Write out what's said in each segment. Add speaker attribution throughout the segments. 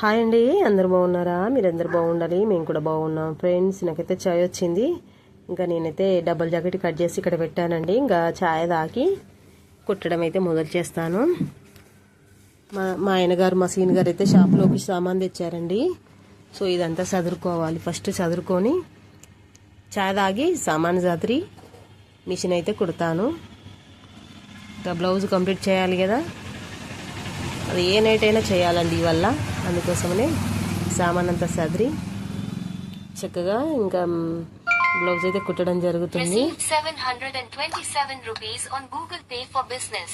Speaker 1: Hi అండి అందరు బాగున్నారా? మీరందరు బాగుండాలి మేము కూడా బాగున్నాం. ఫ్రెండ్స్ నాకైతే చాయ్ వచ్చింది. ఇంకా నేనైతే డబల్ జాకెట్ కట్ చేసి ఇక్కడ పెట్టానండి. ఇంకా చాయ్ తాకి కుట్టడం అయితే మొదలు చేస్తాను. మా మా ఆయనగారు మా సీన్ గారు అయితే షాప్లోకి సామాన్ తెచ్చారండి. సో ఇదంతా చదువుకోవాలి ఫస్ట్ చదువుకొని చాయ్ తాగి సామాన్ చదిరి మిషన్ అయితే కుడతాను. ఇంకా బ్లౌజ్ కంప్లీట్ చేయాలి కదా. అది ఏ నైట్ అయినా చేయాలండి ఇవల్ల. అందుకోసమనే సామాన్ అంతా సదిరి. చక్కగా ఇంకా బ్లౌజ్ అయితే కుట్టడం జరుగుతుంది.
Speaker 2: Received 727 rupees on Google Pay for business.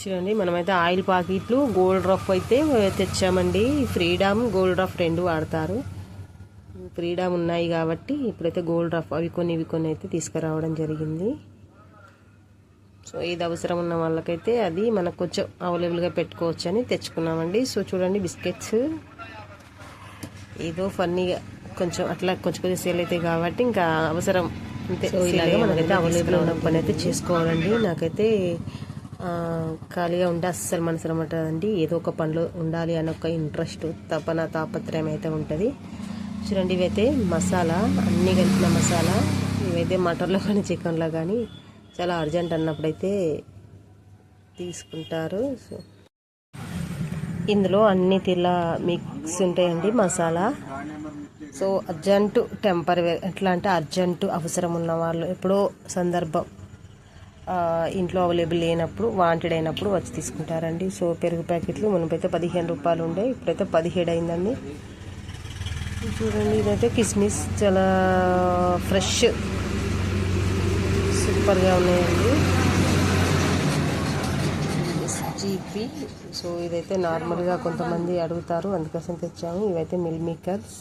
Speaker 1: చూడండి మనమైతే ఆయిల్ పాకెట్లు గోల్డ్ రఫ్ అయితే తెచ్చామండి. ఫ్రీడమ్ గోల్డ్ రఫ్ రెండు వాడతారు. ఫ్రీడమ్ ఉన్నాయి కాబట్టి ఇప్పుడైతే గోల్డ్ రఫ్ అవి కొన్ని ఇవి కొన్ని అయితే తీసుకురావడం జరిగింది. సో ఇది అవసరం ఉన్న వాళ్ళకైతే అది మనకు కొంచెం అవైలబుల్గా పెట్టుకోవచ్చు అని తెచ్చుకున్నామండి. సో చూడండి బిస్కెట్స్. ఏదో ఫన్నీగా కొంచెం అట్లా కొంచెం కొంచెం సేల్ అవుతాయి కాబట్టి ఇంకా అవసరం. అంతే. సో ఇలాగే మనకైతే అవైలబుల్ ఉన్న పని అయితే చేసుకోవాలండి. నాకైతే ఖాళీగా ఉంటే అస్సలు మనసు అనమాటండి ఏదో ఒక పనిలో ఉండాలి అన్న ఒక ఇంట్రెస్ట్ తపన తాపత్రయం అయితే ఉంటుంది. చూడండి ఇవైతే మసాలా అన్నీ కలిపిన మసాలా. ఇవైతే మటన్లో కానీ చికెన్లో కానీ చాలా అర్జెంట్ అన్నప్పుడైతే తీసుకుంటారు. సో ఇందులో అన్ని తీర్ల మిక్స్ ఉంటాయండి మసాలా. సో అర్జెంటు టెంపరీ ఎట్లా అంటే అర్జెంటు అవసరం ఉన్న వాళ్ళు ఎప్పుడో సందర్భం ఇంట్లో అవైలబుల్ లేనప్పుడు వాంటెడ్ అయినప్పుడు వచ్చి తీసుకుంటారండి. సో పెరుగు ప్యాకెట్లు మునుపైతే పదిహేను రూపాయలు ఉండే ఇప్పుడైతే పదిహేడు అయిందండి. చూడండి ఇదైతే కిస్మిస్ చాలా ఫ్రెష్ సూపర్గా ఉన్నాయండి. జీపీ సో ఇదైతే నార్మల్గా కొంతమంది అడుగుతారు అందుకోసం తెచ్చాము. ఇవైతే మిల్ మేకర్స్.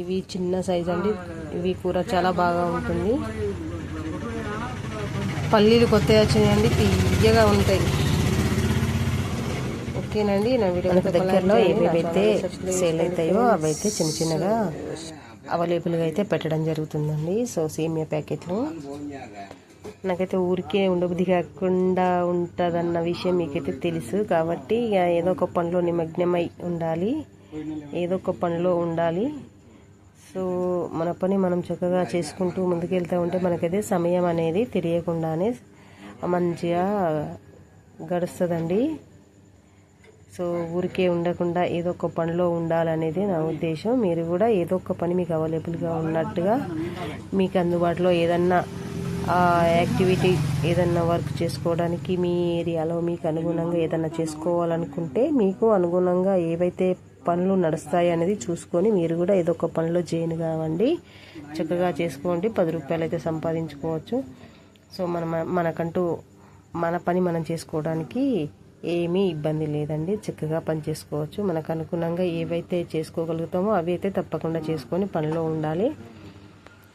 Speaker 1: ఇవి చిన్న సైజ్ అండి. ఇవి కూర చాలా బాగా ఉంటుంది. పల్లీలు కొత్తగా వచ్చినాయండి. తీయగా ఉంటాయి. ఓకేనండి. నా వీడియో దగ్గరలో ఏవేవైతే సేల్ అవుతాయో అవైతే చిన్న చిన్నగా అవైలబుల్గా అయితే పెట్టడం జరుగుతుందండి. సో సేమియా ప్యాకెట్లు. నాకైతే ఊరికే ఉండబుద్ధి కాకుండా ఉంటుందన్న విషయం మీకైతే తెలుసు. కాబట్టి ఇక ఏదో ఒక పనిలో నిమగ్నమై ఉండాలి. ఏదో ఒక పనిలో ఉండాలి. సో మన పని మనం చక్కగా చేసుకుంటూ ముందుకెళ్తూ ఉంటే మనకైతే సమయం అనేది తెలియకుండానే మంచిగా గడుస్తుందండి. సో ఊరికే ఉండకుండా ఏదో ఒక పనిలో ఉండాలనేది నా ఉద్దేశం. మీరు కూడా ఏదో ఒక పని మీకు అవైలబుల్గా ఉన్నట్టుగా మీకు అందుబాటులో ఏదన్నా ఆ యాక్టివిటీ ఏదన్నా వర్క్ చేసుకోవడానికి మీ ఏరియాలో మీకు అనుగుణంగా ఏదన్నా చేసుకోవాలనుకుంటే మీకు అనుగుణంగా ఏవైతే పనులు నడుస్తాయి అనేది చూసుకొని మీరు కూడా ఏదో ఒక పనిలో జాయిన్ కావండి. చక్కగా చేసుకోండి. పది రూపాయలు అయితే సంపాదించుకోవచ్చు. సో మన మనకంటూ మన పని మనం చేసుకోవడానికి ఏమీ ఇబ్బంది లేదండి. చక్కగా పని చేసుకోవచ్చు. మనకు అనుగుణంగా ఏవైతే చేసుకోగలుగుతామో అవి అయితే తప్పకుండా చేసుకొని పనిలో ఉండాలి.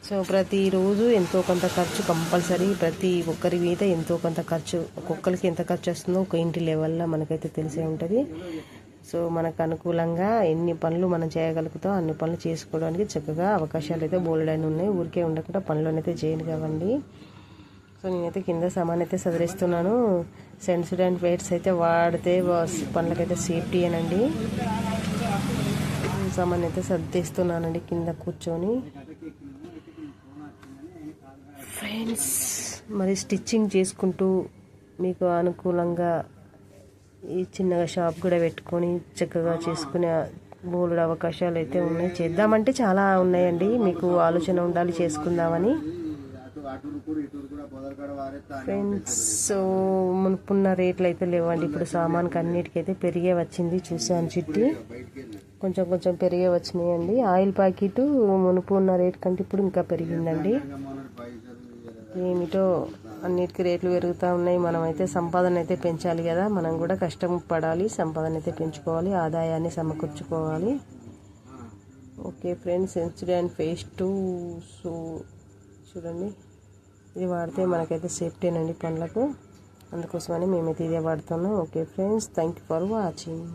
Speaker 1: సో ప్రతిరోజు ఎంతో కొంత ఖర్చు కంపల్సరీ. ప్రతి ఒక్కరి మీద ఎంతో కొంత ఖర్చు ఒక్కొక్కరికి ఎంత ఖర్చు వస్తుందో ఒక ఇంటి లెవెల్లో మనకైతే తెలిసే ఉంటుంది. సో మనకు అనుకూలంగా ఎన్ని పనులు మనం చేయగలుగుతాం అన్ని పనులు చేసుకోవడానికి చక్కగా అవకాశాలు అయితే బోల్డైన ఉన్నాయి. ఊరికే ఉండకుండా పనులనైతే చేయను కావండి సో నేనైతే కింద సామాన్ అయితే సదిరిస్తున్నాను. సెన్సిడ్ అండ్ వెయిట్స్ అయితే వాడితే పనులకైతే సేఫ్టీ అనండి సామాన్ అయితే సర్దిస్తున్నానండి కింద కూర్చొని. ఫ్రెండ్స్ మరి స్టిచ్చింగ్ చేసుకుంటూ మీకు అనుకూలంగా ఈ చిన్నగా షాప్ కూడా పెట్టుకొని చక్కగా చేసుకునే బోలుడు అవకాశాలు అయితే ఉన్నాయి. చేద్దామంటే చాలా ఉన్నాయండి. మీకు ఆలోచన ఉండాలి చేసుకుందామని. ఫ్రెండ్స్ సో మునుపున్న రేట్లు అయితే లేవండి. ఇప్పుడు సామాన్కి అన్నిటికీ అయితే పెరిగే వచ్చింది. చూసాను చిట్టి. కొంచెం కొంచెం పెరిగే వచ్చినాయండి. ఆయిల్ ప్యాకెట్ మునుపు ఉన్న రేట్ కంటే ఇప్పుడు ఇంకా పెరిగిందండి. ఏమిటో అన్నిటికీ రేట్లు పెరుగుతూ ఉన్నాయి. మనం అయితే సంపాదన అయితే పెంచాలి కదా. మనం కూడా కష్టం పడాలి. సంపాదన అయితే పెంచుకోవాలి. ఆదాయాన్ని సమకూర్చుకోవాలి. Okay friends. Incident phase two. So చూడండి. ఇది వాడితే మనకైతే సేఫ్టీనండి పండ్లకు. అందుకోసమని మేమైతే ఇదే వాడుతున్నాం. Okay friends thank you for watching